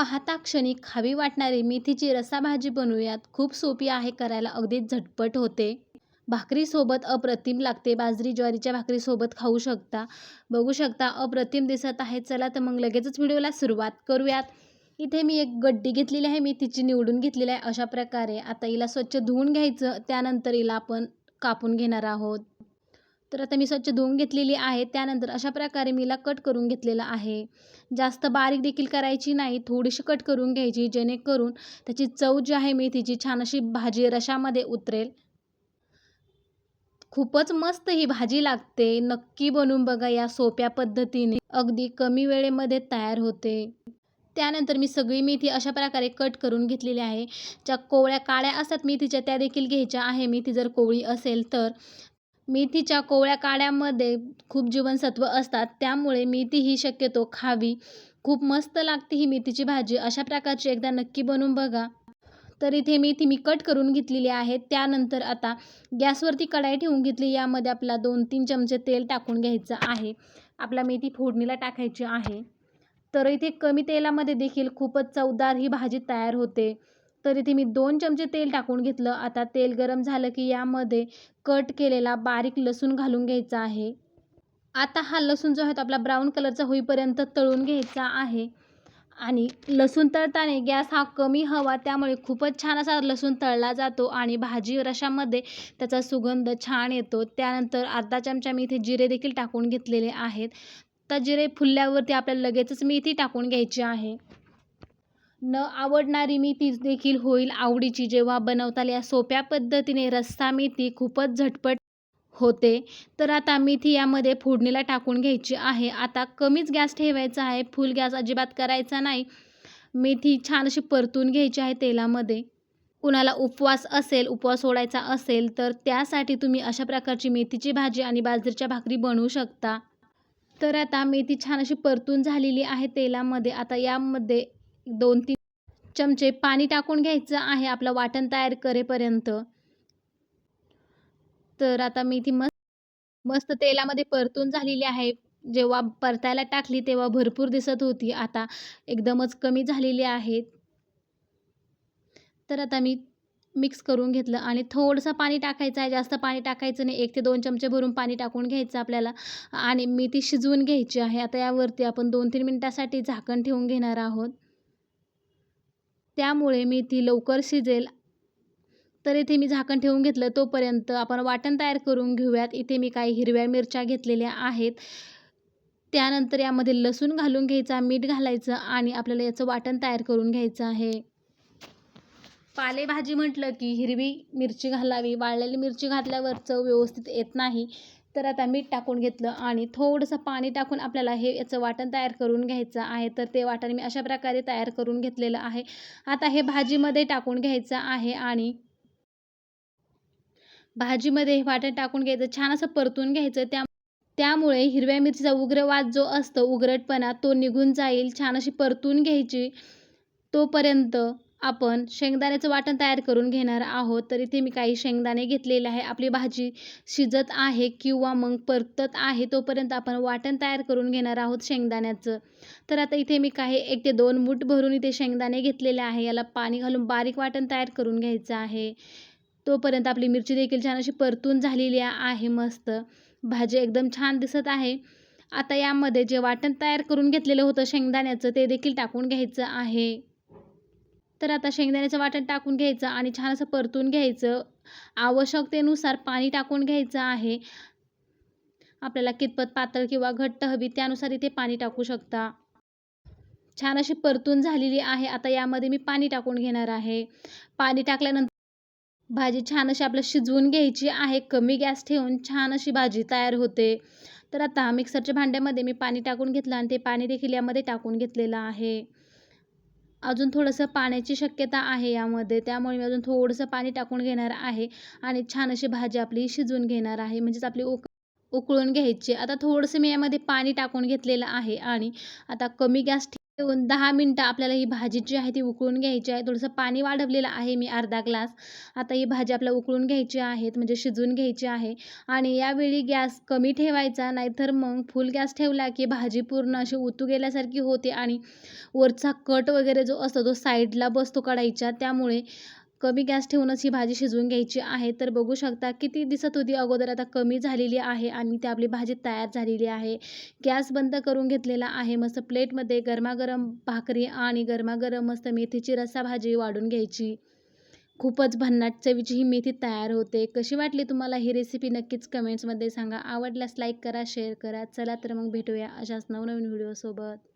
पाहता क्षणी खावी वाटणारी मेथीची रसाभाजी बनवूयात. खूप सोपी आहे करायला, अगदीच झटपट होते. भाकरीसोबत अप्रतिम लागते. बाजरी ज्वारीच्या भाकरीसोबत खाऊ शकता. बघू शकता अप्रतिम दिसत आहे. चला तर मग लगेचच व्हिडिओला सुरुवात करूयात. इथे मी एक गड्डी घेतलेली आहे मी तिची निवडून घेतलेली आहे अशा प्रकारे. आता हिला स्वच्छ धुवून घ्यायचं. त्यानंतर हिला आपण कापून घेणार आहोत. तर आता मी स्वच्छ धुवून घेतलेली आहे. त्यानंतर अशा प्रकारे मी कट करून घेतलेलं आहे. जास्त बारीक देखील करायची नाही, थोडीशी कट करून घ्यायची जेणेकरून त्याची चव जी आहे मेथीची छान अशी भाजी रशामध्ये उतरेल. खूपच मस्त ही भाजी लागते. नक्की बनवून बघा या सोप्या पद्धतीने. अगदी कमी वेळेमध्ये तयार होते. त्यानंतर मी सगळी मेथी अशा प्रकारे कट करून घेतलेली आहे. ज्या कोवळ्या काळ्या असतात मेथीच्या त्या देखील घ्यायच्या आहे मेथी जर कोवळी असेल तर. मेथीच्या कोवळ्या काड्यामध्ये खूप जीवनसत्व असतात त्यामुळे मेथी ही शक्यतो खावी. खूप मस्त लागते ही मेथीची भाजी. अशा प्रकारची एकदा नक्की बनवून बघा. तर इथे मेथी मी कट करून घेतलेली आहे. त्यानंतर आता गॅसवरती कढाई ठेवून घेतली. यामध्ये आपला दोन तीन चमचे तेल टाकून घ्यायचं आहे. आपला मेथी फोडणीला टाकायची आहे. तर इथे कमी तेलामध्ये देखील खूपच चवदार ही भाजी तयार होते. तर इथे मी दोन चमचे तेल टाकून घेतलं. आता तेल गरम झालं की यामध्ये कट केलेला बारीक लसूण घालून घ्यायचा आहे. आता हा लसूण जो आहे तो आपला ब्राऊन कलरचा होईपर्यंत तळून घ्यायचा आहे. आणि लसूण तळताना गॅस हा कमी हवा त्यामुळे खूपच छान असा लसूण तळला जातो आणि भाजी रशामध्ये त्याचा सुगंध छान येतो. त्यानंतर अर्धा चमचा मी इथे जिरे देखील टाकून घेतलेले आहेत. तर जिरे फुलल्यावरती आपल्याला लगेचच मेथी टाकून घ्यायची आहे. न आवडणारी मेथी देखील होईल आवडीची जेव्हा बनवताल. या सोप्या पद्धतीने रस्सा मेथी खूपच झटपट होते. तर आता मेथी यामध्ये फोडणीला टाकून घ्यायची आहे. आता कमीच गॅस ठेवायचा आहे. फुल गॅस अजिबात करायचा नाही. मेथी छान अशी परतून घ्यायची आहे तेलामध्ये. कुणाला उपवास असेल, उपवास सोडायचा असेल तर त्यासाठी तुम्ही अशा प्रकारची मेथीची भाजी आणि बाजरीच्या भाकरी बनवू शकता. तर आता मेथी छान अशी परतून झालेली आहे तेलामध्ये. आता यामध्ये दोन तीन चमचे पाणी टाकून घ्यायचं आहे आपलं वाटण तयार करेपर्यंत. तर आता मी ती मस्त मस्त तेलामध्ये परतून झालेली आहे. जेव्हा परतायला टाकली तेव्हा भरपूर दिसत होती. आता एकदमच कमी झालेली आहे. तर आता मी मिक्स करून घेतलं आणि थोडंसं पाणी टाकायचं आहे. जास्त पाणी टाकायचं नाही. एक ते दोन चमचे भरून पाणी टाकून घ्यायचं आपल्याला आणि मी ती शिजवून घ्यायची आहे. आता यावरती आपण दोन तीन मिनटासाठी झाकण ठेवून घेणार आहोत. त्यामुळे मेथी लवकर शिजेल. तर इथे मी झाकण ठेवून घेतलं. तोपर्यंत आपण वाटण तयार करून घेऊयात. इथे मी काही हिरव्या मिरच्या घेतलेल्या आहेत. त्यानंतर यामध्ये लसूण घालून घ्यायचा, मीठ घालायचं आणि आपल्याला याचं वाटण तयार करून घ्यायचं आहे. पालेभाजी म्हटलं की हिरवी मिरची घालावी. वाळलेली मिरची घातल्यावर चव व्यवस्थित येत नाही. तर आता मीठ टाकून घेतलं आणि थोडंसं पाणी टाकून आपल्याला हे याचं वाटण तयार करून घ्यायचं आहे. तर ते वाटण मी अशा प्रकारे तयार करून घेतलेलं आहे. आता हे भाजीमध्ये टाकून घ्यायचं आहे आणि भाजीमध्ये हे वाटण टाकून घ्यायचं. छान असं परतून घ्यायचं. त्या त्यामुळे हिरव्या मिरचीचा उग्र वाद जो असतो, उग्रटपणा तो निघून जाईल. छान अशी परतून घ्यायची. तोपर्यंत आपण शेंगदाण्याचं वाटण तयार करून घेणार आहोत. तर इथे मी काही शेंगदाणे घेतलेले आहे. आपली भाजी शिजत आहे किंवा मग परतत आहे तोपर्यंत आपण वाटण तयार करून घेणार आहोत शेंगदाण्याचं. तर आता इथे मी काही एक ते दोन मूठ भरून इथे शेंगदाणे घेतलेले आहे. याला पाणी घालून बारीक वाटण तयार करून घ्यायचं आहे. तोपर्यंत आपली मिरची देखील छान अशी परतून झालेली आहे मस्त. भाजी एकदम छान दिसत आहे. आता यामध्ये जे वाटण तयार करून घेतलेलं होतं शेंगदाण्याचं ते देखील टाकून घ्यायचं आहे. तर आता शेंगदाण्याचं वाटण टाकून घ्यायचं आणि छान असं परतून घ्यायचं. आवश्यकतेनुसार पाणी टाकून घ्यायचं आहे. आपल्याला कितपत पातळ किंवा घट्ट हवी त्यानुसार इथे पाणी टाकू शकता. छान अशी परतून झालेली आहे. आता यामध्ये मी पाणी टाकून घेणार आहे. पाणी टाकल्यानंतर भाजी छान अशी आपलं शिजवून घ्यायची आहे. कमी गॅस ठेवून छान अशी भाजी तयार होते. तर आता मिक्सरच्या भांड्यामध्ये मी पाणी टाकून घेतलं आणि ते पाणी देखील यामध्ये टाकून घेतलेलं आहे. अजून थोडंसं पाण्याची शक्यता आहे यामध्ये. त्यामुळे मी अजून थोडंसं पाणी टाकून घेणार आहे आणि छान अशी भाजी आपली शिजवून घेणार आहे. म्हणजेच आपली उक उकळून घ्यायची. आता थोडंसं मी यामध्ये पाणी टाकून घेतलेलं आहे आणि आता कमी गॅस ठेवून दहा मिनटं आपल्याला ही भाजी जी आहे ती उकळून घ्यायची आहे. थोडंसं पाणी वाढवलेलं आहे मी अर्धा ग्लास. आता ही भाजी आपल्याला उकळून घ्यायची आहेत म्हणजे शिजवून घ्यायची आहे. आणि यावेळी गॅस कमी ठेवायचा नाहीतर मग फुल गॅस ठेवला की भाजी पूर्ण अशी उतू गेल्यासारखी होते आणि वरचा कट वगैरे जो असतो तो साईडला बसतो कढाईच्या. त्यामुळे कमी गॅस ठेवूनच ही भाजी शिजवून घ्यायची आहे. तर बघू शकता किती दिसत होती? अगोदर आता कमी झालेली आहे आणि ती आपली भाजी तयार झालेली आहे. गॅस बंद करून घेतलेला आहे. मस्त प्लेटमध्ये गरमागरम भाकरी आणि गरमागरम मस्त मेथीची रस्सा भाजी वाढून घ्यायची. खूपच भन्नाट चवीची ही मेथी तयार होते. कशी वाटली तुम्हाला ही रेसिपी नक्कीच कमेंट्समध्ये सांगा. आवडल्यास लाईक करा शेअर करा. चला तर मग भेटूया अशाच नवनवीन व्हिडिओसोबत